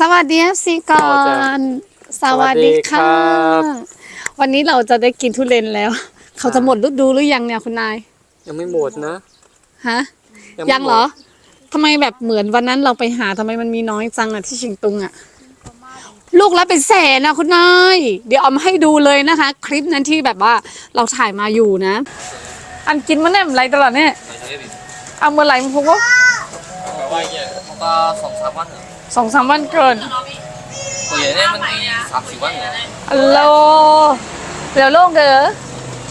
สวัสดีซีก่อน สวัสดีค่ะสวัสดีครับวันนี้เราจะได้กินทุเรียนแล้ว เขาจะหมดฤดูหรือยังเนี่ยคุณนาย ยังไม่หมดนะ ฮะไม่ยังเหรอทำไมแบบเหมือนวันนั้นเราไปหาทำไมมันมีน้อยจังอะที่เชิงตุงอะลูกละเป็นแสนนะคุณนาย เดี๋ยวเอามาให้ดูเลยนะคะ คลิปนั้นที่แบบว่าเราถ่ายมาอยู่นะ อันกินมันเนี่ยอะไรตลอดเนี่ยเอาเมื่อไหร่มันพกว่าว่าเยอะมันก็สองสามวันเหรอ สองสามวันเกินตัวใหญ่เนี่ยมันสามสิบวันเหรออัลโหลเดี๋ยวโลกเด้อ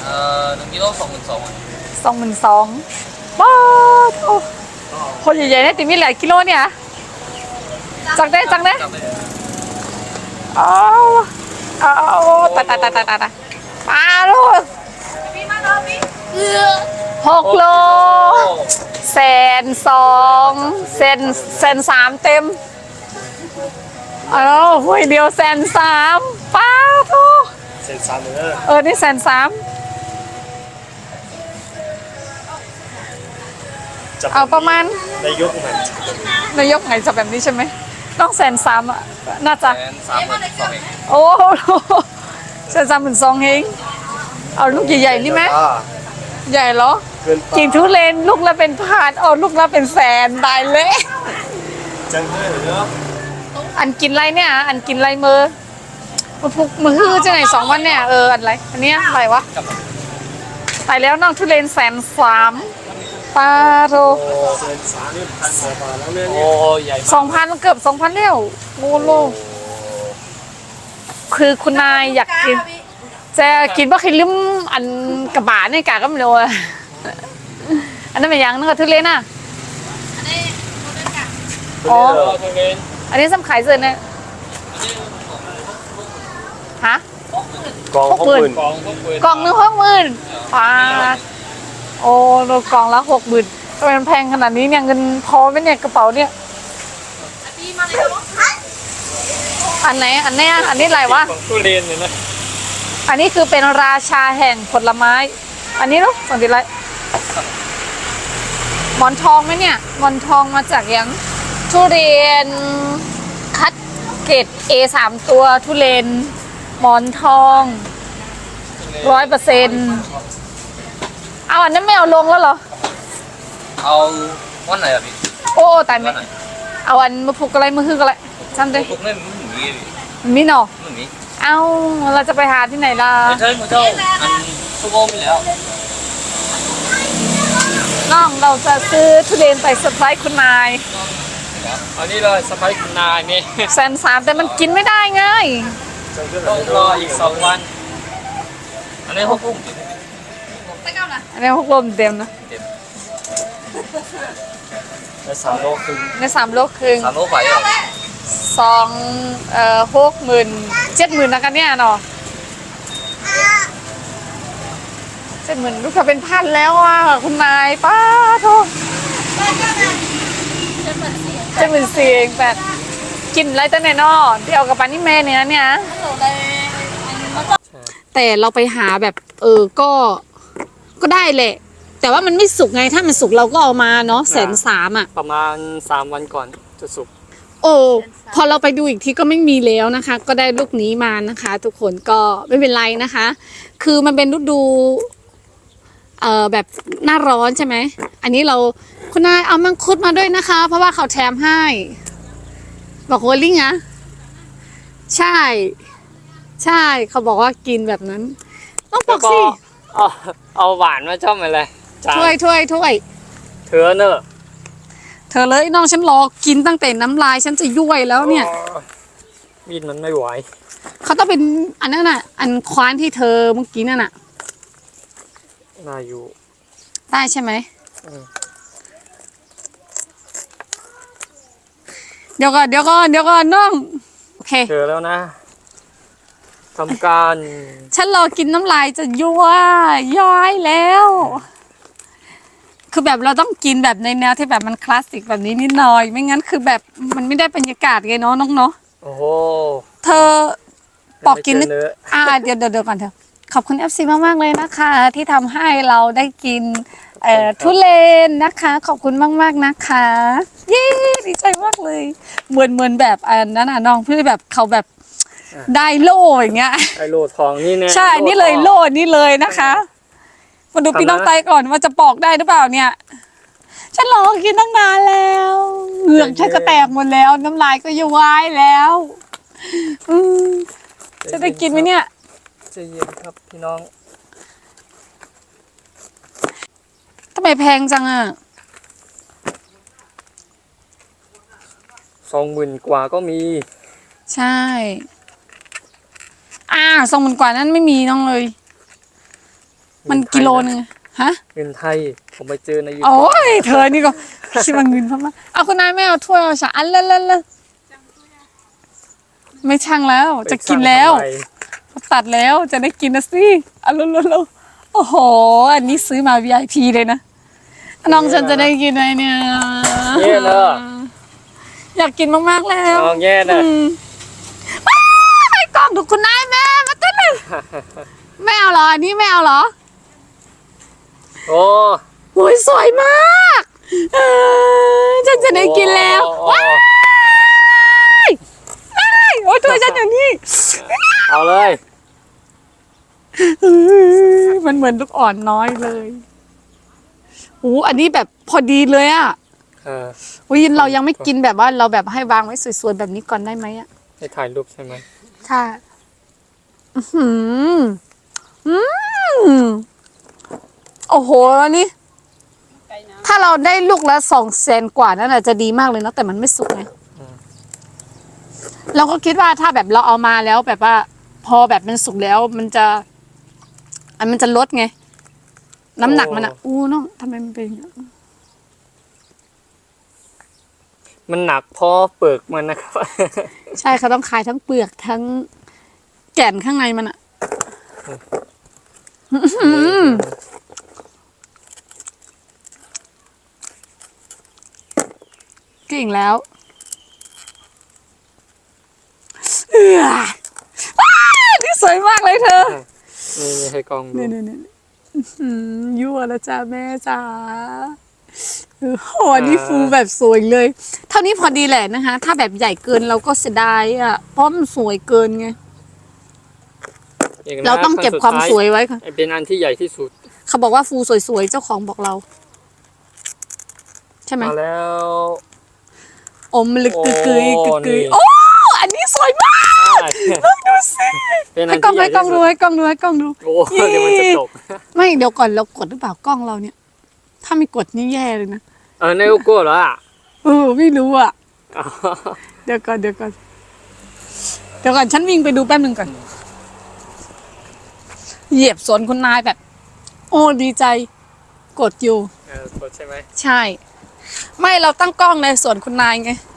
เอ่อหนึ่งกิโลสองหมื่นสองอะสองหมื่นสองบ้าโอ้คนใหญ่ๆเนี่ยติมีหลายกิโลเนี่ยจังได้จังได้จำได้เอาเอาตายตายตายตายตายตายปลาลูกหกโลแสนสองแสนแสนสามเต็ม เอาห้วยเดียวแสนสามป้าทุกเซนซามเนอร์เออ นี่แสนสามจะเอาประมาณได้ยกเหมือนนายกไงจะแบบนี้ใช่ไหมต้องแสนสามอะน่าจะแสนสามหมื่นสองเองโอ้โหแสนสามหมื่นสองเองเอาลูกใหญ่ๆนี่ไหมอ่าใหญ่เหรอเกินไปกินทุเรียนลูกละเป็นพันเอาลูกละเป็นแสนได้เลยจังเลยเหรอ อันกินอะไรเนี่ยอันกินอะไรมือมาพุกมือฮือจะไหนสองวันเนี่ยเอออันอะไรอันเนี้ยอะไรวะตายแล้วน้องทุเรียนแสนสามปาโรโอ้เซนสามนี่พันกว่าบาทแล้วเนี่ยโอ้ใหญ่สองพันเกือบสองพันเลี้ยวโอ้โลคือคุณนายอยากกินจะกินว่าคิดลืมอันกระบะในกาก็ไม่รู้อะอันนั้นเป็นยังนึกว่าทุเรียนอะอ๋อโอ้ทุเรียน อันนี้สำขายเสร็จเนี่ยฮะกองหกหมื่นกองพวกปืนกล่องหนึงหกหมื่นปาดโอ้โลกล่องละหกหมื่นทำไมมันแพงขนาดนี้เนี่ยเงินพอไหมเนี่ยกระเป๋าเนี่ยอันไหนอันเนี้ยอันนี้อะไรวะของทุเรียนเนี่ยนะอันนี้คือเป็นราชาแห่งผลไม้ อันนี้เนาะสันติไรหมอนทองไหมเนี่ยหมอนทองมาจากยัง ทุเรียนคัดเกรด A สามตัวทุเรียนหมอนทองร้อยเปอร์เซ็นต์เอาอันนั้นไม่เอาลงแล้วเหรอ เอาวันไหนอะพี่โอ้ตายไหมวันไหนเอาอันมือผูกอะไรมือฮือกอะไรจำได้พวกนี้มันหนีพี่มีเนาะมันหนีเอาเราจะไปหาที่ไหนล่ะไม่ใช่หมูเจ้าอันซูโม่มีแล้วน้องเราจะซื้อทุเรียนไปเซอร์ไพรส์คุณนาย อันนี้เลยสไปซ์คุณนายนี่แสนสามแต่มันกินไม่ได้ไงจังเลยต้องรออีกสองวัน อันนี้พวกกุ้งอันนี้พวกลมเต็มนะได้สามโลครึ่งในสามโลครึ่งสามโลไฟเหรอสองเอ่อหกหมื่นเจ็ดหมื่นนะกันเนี่ยเนาะเจ็ดหมื่นลูกค้าเป็นพันแล้วอะคุณนายป้าโทษเจ็ดห มื่นสี่เองแปดกินอะไรตั้งแต่นอที่เอากับปานี่แม่เนี่ยเนี่ย แต่เราไปหาแบบ เออก็ก็ได้แหละ แต่ว่ามันไม่สุกไงถ้ามันสุกเราก็เอามาเนาะแสนสามอะ ประมาณสามวันก่อนจะสุก โอ้พอเราไปดูอีกทีก็ไม่มีแล้วนะคะ ก็ได้ลูกนี้มานะคะ ทุกคนก็ไม่เป็นไรนะคะ คือมันเป็นฤดู เอ่อแบบหน้าร้อนใช่ไหม อันนี้เราคุณนายเอามังคุดมาด้วยนะคะ เพราะว่าเขาแถมให้ บอกว่าลิงอะใช่ ใช่เขาบอกว่ากินแบบนั้น ต้องบอกสิเอาเอาหวานมาชอบอะไรจานถ้วยถ้วยถ้วยเธอเนอะเธอเลยน้องฉันรอกินตั้งแต่น้ำลายฉันจะย่วยแล้วเนี่ยมีดมันไม่ไหวเขาต้องเป็นอันนั้นน่ะ อันคว้านที่เธอเมื่อกี้นั่นน่ะ น่าอยู่ ได้ใช่ไหม อืม เดี๋ยวก่อนเดี๋ยวก่อนเดี๋ยวก่อนน้อง โอเค เจอแล้วนะทำการฉันรอกินน้ำลายจะยั่วย้อยแล้ว คือแบบเราต้องกินแบบในแนวที่แบบมันคลาสสิกแบบนี้นิดหน่อย ไม่งั้นคือแบบมันไม่ได้บรรยากาศไงเนาะน้องเนาะโอ้โหเธอปอกกินนึกไม่เจอเนื้ออ่าเดี๋ยวเดี๋ยวเดี๋ยวก่อนเถอะ ขอบคุณ FC มากๆเลยนะคะ ที่ทำให้เราได้กินเอ่อทุเรนนะคะ ขอบคุณมากๆนะคะเย้ดีใจมากเลยเหมือนเหมือนแบบอันนั้นน่ะน้องพี่แบบเขาแบบได้โล่อย่างเงี้ยไอโลทองนี่แน่ใช่นี่เลยทองโล่นี่เลยนะคะมาดูทำนะพี่น้องไตก่อนว่าจะปอกได้หรือเปล่าเนี่ยฉันรอกินตั้งนานแล้วเหงือกฉันก็แตกหมดแล้ว น้ำลายก็จะวายแล้วอืมจะได้กินไหมเนี่ย ใจะเย็นครับพี่น้อง ทำไมแพงจังอะ สองหมื่นกว่าก็มี ใช่ อ่าสองหมื่นกว่านั้นไม่มีน้องเลย มันกิโลนึงอะฮะ เงินไทย ผมไปเจอในยูโอ้ยเธอนี่ก็คิดว่าเงินพม่าเอาคุณนายไม่เอาถ้วยเอาชาอันเล่นเล่นเล่นไม่ช่างแล้วจะกินแล้ว ตัดแล้วจะได้กินนะสิอะลุลุลุโอ้โห อันนี้ซื้อมา VIP เลยนะ น้องฉันจะได้กินไหมเนี่ยเย่เลยอยากกินมากๆแล้วน้องแย่นะอืมว้ายให้กล่องถูกคุณนายแม่มาเต้นเลยไม่เอาเหรออันนี้ไม่เอาเหรอ โอ้โอ้ยสวยมากเออฉันจะได้กินแล้วโอ้ว้ายว้าย โอ้ยถ้วยฉันอย่างนี้เอาเลยเออมันเหมือนลูกอ่อนน้อยเลยโอ้อันนี้แบบพอดีเลยอะเออวินเรายังไม่กินแบบว่าเราแบบให้วางไว้สวยๆแบบนี้ก่อนได้ไหมอะให้ถ่ายรูปใช่ไหมใช่อื้อหืออืมโอ้โหอันนี้ถ้าเราได้ลูกละสองแสนกว่านั่นอาจจะดีมากเลยเนาะแต่มันไม่สุกไง เราก็คิดว่าถ้าแบบเราเอามาแล้วแบบว่า พอแบบมันสุกแล้วมันจะ อันมันจะลดไง น้ำหนักมันอะ อู้น้องทำไมมันเป็นอย่างนี้มันหนักเพราะเปลือกมันนะครับ ใช่เขาต้องคายทั้งเปลือกทั้งแก่นข้างในมันอะเก่งแล้ว เอื้อว้าวนี่สวยมากเลยเธอ นี่นี่ให้กล้องดูนี่นี่นี่อื้อหือยั่วแล้วจ้าแม่จ๋าโอ้โหอันนี่ฟูแบบสวยเลย เท่านี้พอดีแหละนะคะ ถ้าแบบใหญ่เกินเราก็เสียดายอะ เพราะมันสวยเกินไงย่นะเราต้องเก็บความสวยไว้ค่ะไอ้เป็นอันที่ใหญ่ที่สุดเขาบอกว่าฟูสวยๆ เจ้าของบอกเรา ใช่ไหม มาแล้ว อมลึกกึกกึยกึกกึยโอ้โอ้นี่อันนี้สวยมาก ดูสิเป็นอัให้นกล้องที่ใหญ่ให้กล้องที่ดูสุดให้กล้องดูให้กล้องดู โอ้เดี๋ยวมันจะตกไม่เดี๋ยวก่อนเรากดหรือเปล่ากล้องเราเนี่ย ถ้าไม่กดนี่แย่เลยนะเออในโอโก้เหรออะเออไม่รู้อะ อ๋อเดี๋ยวก่อนเดี๋ยวก่อนเดี๋ยวก่อนฉันวิ่งไปดูแป๊บหนึ่งก่อน เหยียบสวนคุณนายแบบ โอ้ดีใจ กดอยู่ เออกดใช่ไหมใช่ ไม่เราตั้งกล้องในสวนคุณนายไงโ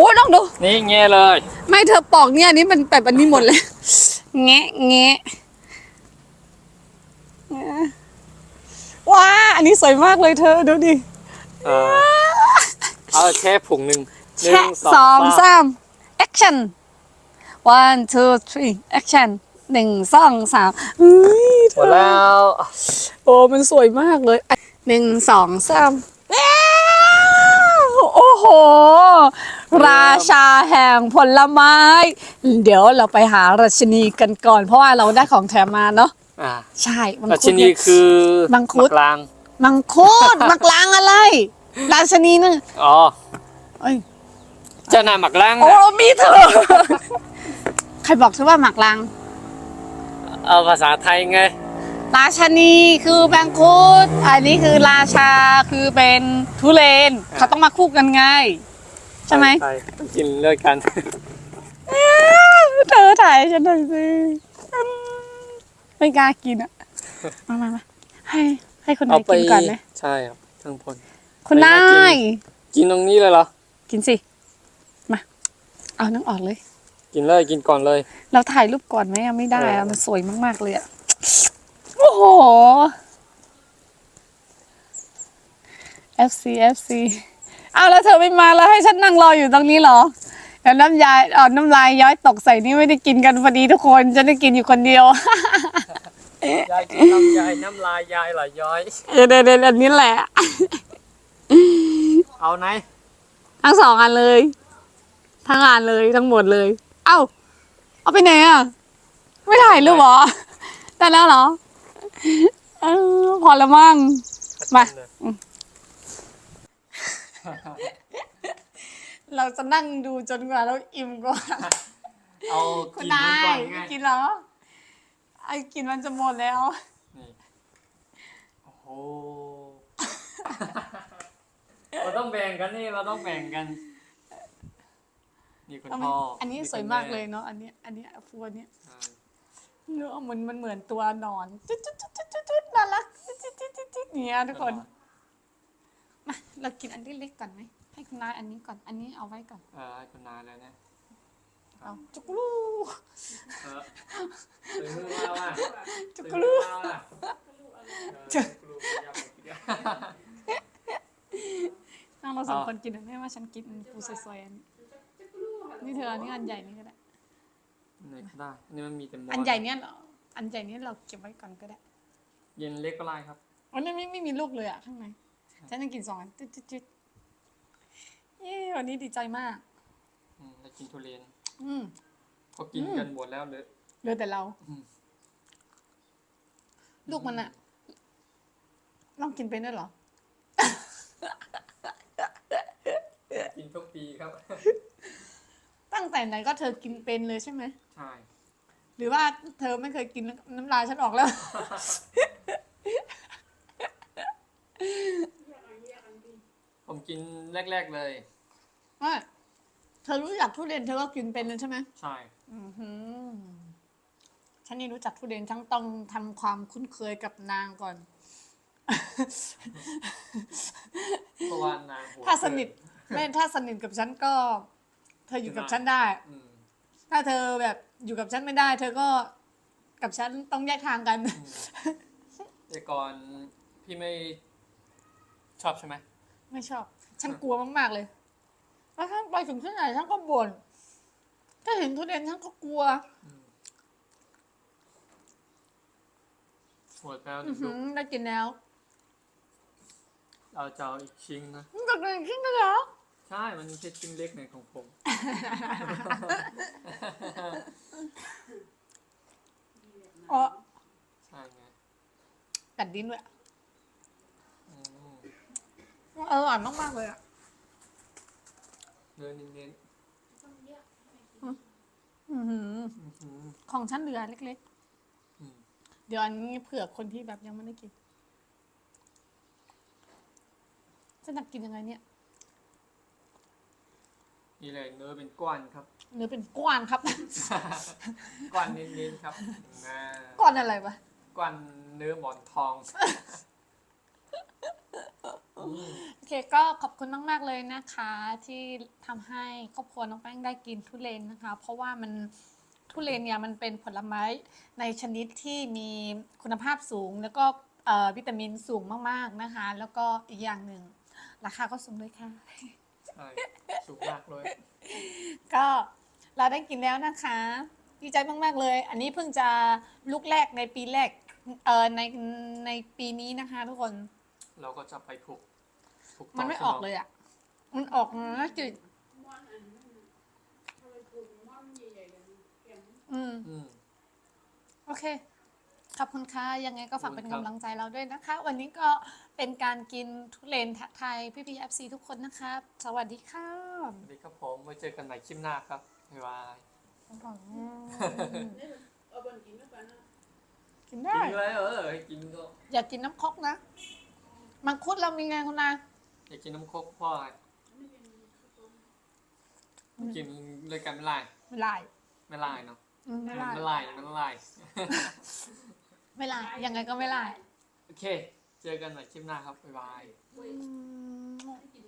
อ้ยต้องดู นี่แง่เลย ไม่เธอปอกเนี่ยอันนี้มันแบบอันนี้หมดเลย แงะแงะแงะว้าอันนี้สวยมากเลยเธอดูดิเออเอาแค่ผงหนึ่งหนึ่แค่งสองสาม action one two three action หนึ่งสองสามอุ้ยหมดแล้ว โอ้มันสวยมากเลยหนึ่งสองสามว้าว โอ้โห ราชาแห่งผลไม้ เดี๋ยวเราไปหาราชินีกันก่อน เพราะว่าเราได้ของแถมมาเนาะอ่าใช่มังราคุชิดนีเนี่ย คือมังคุดกลางมังคุดมักลางอะไร ราชินีนึงอ๋อเอ้ยเจ้านายหมักล้างโอ้นะมีเธอ ใครบอกเธอว่าหมักลาง เอาภาษาไทยไง ราชนีคือแบงคุดอันนี้คือราชาคือเป็นทุเรนเขาต้องมาคู่กันไงใช่ไหมใช่ต้องกินเลิกกันเธอถ่ายฉันหน่อยสิไม่กล้ากินอะมามามาให้ให้คนไหนเอาไปกินก่อนไหมใช่ครับทั้งพลคุณนายกินตรงนี้เลยเหรอ กินสิ มา เอาน้ำออกเลย กินเลยกินก่อนเลย เราถ่ายรูปก่อนไหมอะไม่ได้เออะอมันสวยมากๆเลยอะ โอ้โห FC FC อ้าวแล้วเธอไม่มาแล้วให้ฉันนั่งรออยู่ตรงนี้เหรอเดี๋ยวน้ำยายเอ่อน้ำลายย้อยตกใส่นี่ไม่ได้กินกันพอดีทุกคนฉันได้กินอยู่คนเดียวยายกินลำไยน้ำลายยายไหลย้อย เออเดี๋ยวเดี๋ยวอันนี้แหละ เอาไหนทั้งสองอันเลย ทั้งอันเลยทั้งหมดเลย เอ้า เอาไปไหนอะ ไม่ถ่ายรูปเหรอ ได้แล้วเหรอ เออพอแล้วมั่ง มา เราจะนั่งดูจนกว่าเราอิ่มก่อนเอาคุณกินนามันก่อยนไงกินเหรอไอ้กินมันจะหมดแล้ว นี่โอ้โห เราต้องแบ่งกันนี่เราต้องแบ่งกัน นี่คุณพ่ออัอันนี้สวยมากเลยเนาะอันนี้ อันนี้ฟูอันนี้ เนื้อมันมันเหมือนตัวนอนจุดจุดจุดจุดจุดจุดน่ารักจุดจุดจุดจุดจุดเนี่ยทุกคนมาเรากินอันที่เล็กก่อนไหมให้คุณนายอันนี้ก่อนอันนี้เอาไว้ก่อนเออให้คุณนาเลยนะเอาจุกลูเออตื่นมือมาว่ะจุกตื่นลูมือมาว่ะเออจุกลูพยายามกินอะนั่งเราสองคนกินอันนี้ว่าฉันกินปูซอยๆอันนี้นี่เธออันนี้อันใหญ่นี่ก็ได้ นี่ก็ได้นี่มันมีแต่หมอันใหญ่เนี้ยเหรออันใหญ่เนี้ยเราเก็บไว้ก่อนก็ได้เย็นเล็กก็ได้ครับอันนี้ไม่ไม่มีลูกเลยอะข้างในฉันยังกินสองอันจุดจุดจุดเย้วันนี้ดีใจมากอืมได้กินทุเรียนอืม พอกินกันหมดแล้วเลย เหลือแต่เรา อืม ลูกมันอะลองกินเป็นด้วยเหรอ กินทุกปีครับ ตั้งแต่ไหนก็เธอกินเป็นเลยใช่ไหม ใช่ หรือว่าเธอไม่เคยกินน้ำลายฉันออกแล้ว ผมกินแรก ๆเลย ว่าเธอรู้จักทุเรียนเธอก็กินเป็นเลยใช่ไหมใช่ อือหือฉันนี่รู้จักทุเรียนฉันต้องทำความคุ้นเคยกับนางก่อน เพราะว่านางหัวถ้าสนิทเกิ ไม่ถ้าสนิทกับฉันก็ เธออยู่กับฉันได้ อืมถ้าเธอแบบอยู่กับฉันไม่ได้ เธอก็กับฉันต้องแยกทางกันอืมแต่ก่อนพี่ไม่ชอบใช่ไหม ไม่ชอบ ฉันกลัวมาก ๆ เลย แล้วฉันไปถึงที่ไหนฉันก็บ่น ถ้าเห็นทุเรียนฉันก็กลัวอืมหมดแล้วอือหืลูอกได้กินแล้ว เราจะเอาอีกชิ้นนะ มันก็เลยขึ้นมาแล้ว ใช่ มันมีแค่ชิ้นเล็กในของผม อ๋อใช่ไงกัดดิ้นด้วยอืมอร่อยมากๆเลยอะเนื้อเน้นอือหือๆอื้อหือของฉันเหลือเล็กอืมๆ เดี๋ยวอันนี้เผื่อคนที่แบบยังไม่ได้กินฉันจะกินยังไงเนี่ย นี่เลยเนื้อเป็นก้อนครับ เนื้อเป็นก้อนครับ ก้อนเน้นๆครับอ่าก้อนอะไรวะก้อนเนื้อหมอนทองโอเคก็ขอบคุณมากๆเลยนะคะ ที่ทำให้ครอบครัวน้องแป้งได้กินทุเรียนนะคะ เพราะว่ามันทุเรียนเนี่ยมันเป็นผลไม้ในชนิดที่มีคุณภาพสูง แล้วก็เอ่อวิตามินสูงมากๆนะคะ แล้วก็อีกอย่างหนึ่งราคาก็สูงด้วยค่ะ ใช่สุกมากเลยก็เราได้กินแล้วนะคะ ดีใจมาก ๆ เลย อันนี้เพิ่งจะลูกแรกในปีแรกเอ่อในในปีนี้นะคะ ทุกคนเราก็จะไปผูกผูกต่มันไม่ออกเลยอะ มันออกนะจืดอืม อืม โอเค ขอบคุณค่ะ ยังไงก็ฝากเป็นขอบคุณครับกำลังใจเราด้วยนะคะ วันนี้ก็เป็นการกินทุเรียนไทยพี่พีเอฟซีทุกคนนะครับสวัสดีค่ะสวัสดีครับผมไว้เจอกันใหม่คลิปหน้าครับบ๊ายบายกินได้กินเลยเออให้กินก็อยากกินน้ำครกนะมังคุดเรามีไงคุณนายอยากกินน้ำโคกเพราะอะไรกินเลยกันไม่ไล่ไม่ไล่ไม่ไล่เนาะอืมไม่ไล่ไม่ไล่ไม่ไล่ ไม่ไล่ยังไงก็ไม่ไล่โอเค เจอกันใหม่คลิปหน้าครับ บ๊ายบาย อืม